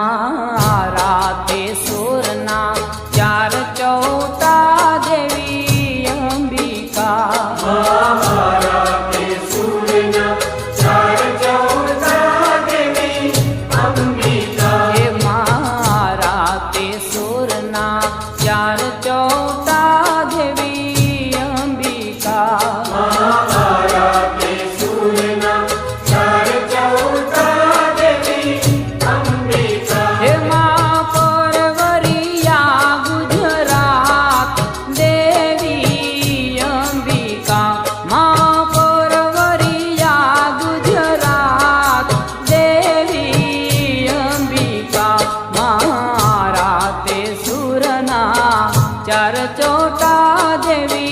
મારા તે સુરના ચાર ચૌતા દેવી અંબિકા. મારા તે સુરના ચાર ચૌતા ચાર ચોટા દેવી